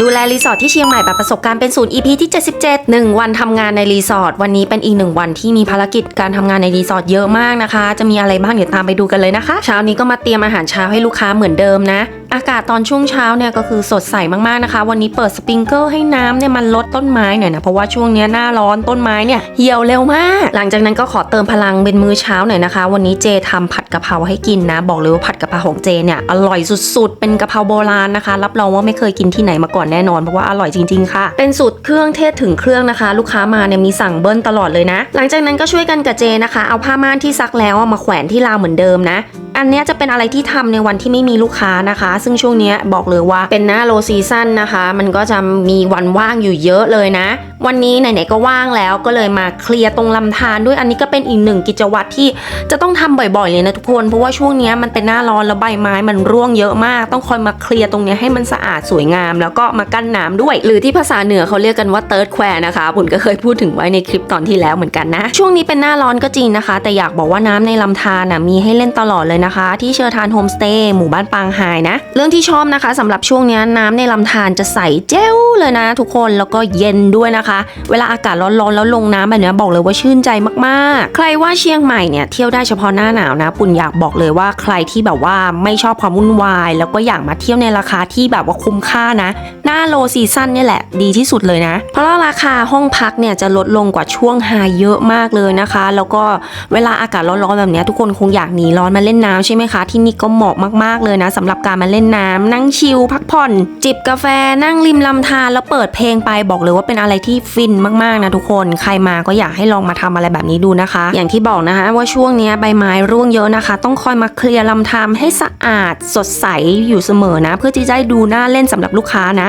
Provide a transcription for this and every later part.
ดูแลรีสอร์ทที่เชียงใหม่แบบประสบการณ์เป็นศูนย์ EP ที่ 77 1 วันทำงานในรีสอร์ทวันนี้เป็นอีกหนึ่งวันที่มีภารกิจการทำงานในรีสอร์ทเยอะมากนะคะ จะมีอะไรบ้างเดี๋ยวตามไปดูกันเลยนะคะ เช้านี้ก็มาเตรียมอาหารเช้าให้ลูกค้าเหมือนเดิมนะ อากาศตอนช่วงเช้าเนี่ยก็คือสดใสมากๆนะคะ วันนี้เปิดสปริงเกิลให้น้ำเนี่ยมันลดต้นไม้หน่อยนะเพราะว่าช่วงเนี้ยหน้าร้อนต้นไม้เนี่ยเหี่ยวเร็วมาก หลังจากนั้นก็ขอเติมพลังเป็นมื้อเช้าหน่อยนะคะ วันนี้เจทำผัดกะเพราให้กินนะ บอกเลยว่าผัดกะเพราของเจเนี่ยอร่อยสุดๆ เป็นกะเพราโบราณนะคะ รับรองว่าไม่เคยกินที่ไหนมาก่อนแน่นอนเพราะว่าอร่อยจริง ๆค่ะ เป็นสูตรเครื่องเทศถึงเครื่องนะคะ ลูกค้ามาเนี่ยมีสั่งเบิ้ลตลอดเลยนะ หลังจากนั้นก็ช่วยกันกับเจนะคะ เอาผ้าม่านที่ซักแล้วมาแขวนที่ราวเหมือนเดิมนะ อันนี้จะเป็นอะไรที่ทำในวันที่ไม่มีลูกค้านะคะ ซึ่งช่วงนี้บอกเลยว่าเป็นหน้าโลซีซั่นนะคะ มันก็จะมีวันว่างอยู่เยอะเลยนะ วันนี้ไหนๆก็ว่างแล้วก็เลยมาเคลียร์ตรงลำธารด้วยอันนี้ก็เป็นอีกหนึ่งกิจวัตรที่จะต้องทำบ่อยๆเลยนะทุกคน เพราะว่าช่วงนี้มันเป็นหน้าร้อนแล้วใบไม้มันร่วงเยอะมาก ต้องคอยมาเคลียร์ตรงนี้ให้มันสะอาดสวยงาม แล้วก็มากั้นน้ำด้วย หรือที่ภาษาเหนือเขาเรียกกันว่าเติร์ดแควนะคะบุญก็เคยพูดถึงไว้ในคลิปตอนที่แล้วเหมือนกันนะ ช่วงนี้เป็นหน้าร้อนก็จริงนะคะ แต่อยากบอกว่าน้ำในลำธารนะมีให้เล่นตลอดเลยนะคะ ที่เชอร์ทานโฮมสเตย์หมู่บ้านปางไฮนะ เรื่องที่ชอบนะคะสำหรับช่วงนี้น้ำในลำธารจะใสแจ้วเลยนะ ทุกคนแล้วก็เย็นด้วยนะคะ เวลาอากาศร้อนๆแล้วลงน้ำแบบนี้บอกเลยว่าชื่นใจมากๆ ใครว่าเชียงใหม่เนี่ยเที่ยวได้เฉพาะหน้าหนาวนะ ปุ่นอยากบอกเลยว่าใครที่แบบว่าไม่ชอบความวุ่นวาย แล้วก็อยากมาเที่ยวในราคาที่แบบว่าคุ้มค่านะ หน้าโลซีซั่นเนี่ยแหละดีที่สุดเลยนะ เพราะว่าราคาห้องพักเนี่ยจะลดลงกว่าช่วงไฮเยอะมากเลยนะคะ แล้วก็เวลาอากาศร้อนๆแบบนี้ทุกคนคงอยากหนีร้อนมาเล่นน้ำใช่ไหมคะ ที่นี่ก็เหมาะมากๆเลยนะสำหรับการมาเล่นน้ำนั่งชิลพักผ่อน จิบกาแฟนั่งริมลำธารแล้วเปิดเพลงไปบอกเลยว่าเป็นอะไรที่ฟินมากๆนะทุกคนใครมาก็อยากให้ลองมาทำอะไรแบบนี้ดูนะคะ อย่างที่บอกนะคะว่าช่วงนี้ใบไม้ร่วงเยอะนะคะ ต้องคอยมาเคลียร์ลำธารให้สะอาดสดใสอยู่เสมอนะ เพื่อที่จะได้ดูน่าเล่นสำหรับลูกค้านะ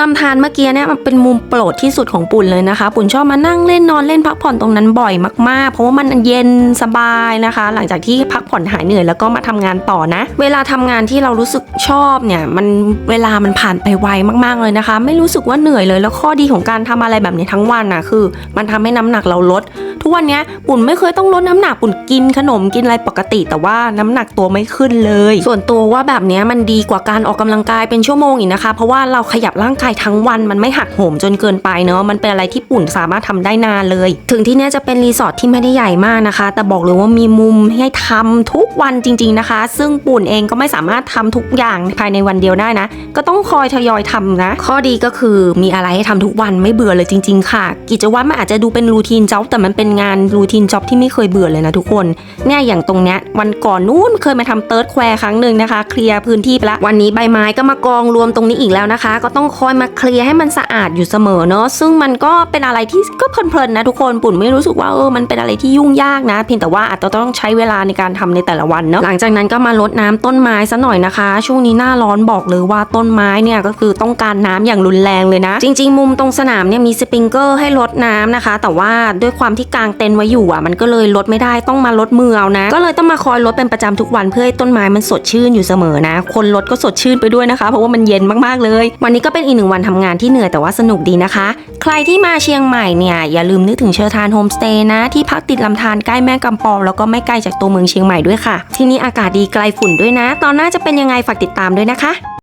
ลำธารเมื่อกี้เนี่ยมันเป็นมุมโปรดที่สุดของปุ่นเลยนะคะ ปุ่นชอบมานั่งเล่นนอนเล่นพักผ่อนตรงนั้นบ่อยมากๆ เพราะว่ามันเย็นสบายนะคะ หลังจากที่พักผ่อนหายเหนื่อยแล้วก็มาทำงานต่อนะ เวลาทำงานที่เรารู้สึกชอบเนี่ยมันเวลามันผ่านไปไวมากๆเลยนะคะ ไม่รู้สึกว่าเหนื่อยเลยแล้วข้อดีของการทำอะไรแบบนี้ทั้งวันน่ะคือ มันทำให้น้ำหนักเราลด กวันเนี้ยปุ่นไม่เคยต้องลดน้ำหนักปุ่นกินขนมกินอะไรปกติ แต่ว่าน้ำหนักตัวไม่ขึ้นเลย ส่วนตัวว่าแบบเนี้ยมันดีกว่าการออกกำลังกายเป็นชั่วโมงอีกนะคะ เพราะว่าเราขยับร่างกายทั้งวันมันไม่หักโหมจนเกินไปเนอะมันเป็นอะไรที่ปุ่นสามารถทำได้นานเลย ถึงที่เนี้ยจะเป็นรีสอร์ทที่ไม่ได้ใหญ่มากนะคะ แต่บอกเลยว่ามีมุมให้ทำทุกวันจริง ๆนะคะ ซึ่งปุ่นเองก็ไม่สามารถทำทุกอย่างภายในวันเดียวได้นะ ก็ต้องคอยทยอยทำนะ ข้อดีก็คือมีอะไรให้ทำทุกวันไม่เบื่อเลยจริง ๆ ค่ะ กิจวัตรมันอาจจะดูเป็นรูทีนจ็อบแต่มันเป็นงานรูทีนจ็อบที่ไม่เคยเบื่อเลยนะทุกคน เนี่ยอย่างตรงเนี้ยวันก่อนนู้นเคยมาทำเติร์ดแควร์ครั้งหนึ่งนะคะ เคลียร์พื้นที่ไปละวันนี้ใบไม้ก็มากองรวมตรงนี้อีกแล้วนะคะ ก็ต้องคอยมาเคลียร์ให้มันสะอาดอยู่เสมอเนาะซึ่งมันก็เป็นอะไรที่ก็เพลินๆนะทุกคนปุ่นไม่รู้สึกว่าเออมันเป็นอะไรที่ยุ่งยากนะ เพียงแต่ว่าอาจจะต้องใช้เวลาในการทำในแต่ละวันเนาะหลังจากนั้นก็มารดน้ำต้นไม้ซะหน่อยนะคะ ช่วงนี้หน้าร้อนบอกเลยว่าต้นไม้เนี่ยก็คือต้องการน้ำอย่างรุนแรงเลยนะ จริง ๆ มุมตรงสนามเนี่ยมีสปริงเกอร์ให้รดน้ำนะคะ แต่ว่าด้วยความที่กางเต็นท์ไว้อยู่อะมันก็เลยลดไม่ได้ต้องมาลดมือเอานะ ก็เลยต้องมาคอยลดเป็นประจำทุกวันเพื่อให้ต้นไม้มันสดชื่นอยู่เสมอนะ คนลดก็สดชื่นไปด้วยนะคะ เพราะว่ามันเย็นมากๆเลย วันนี้ก็เป็นอีกหนึ่งวันทำงานที่เหนื่อยแต่ว่าสนุกดีนะคะ ใครที่มาเชียงใหม่เนี่ยอย่าลืมนึกถึงเชอทานโฮมสเตย์นะ ที่พักติดลำธารใกล้แม่กำปองแล้วก็ไม่ไกลจากตัวเมืองเชียงใหม่ด้วยค่ะ ที่นี่อากาศดีไกลฝุ่นด้วยนะ ตอนหน้าจะเป็นยังไงฝากติดตามด้วยนะคะ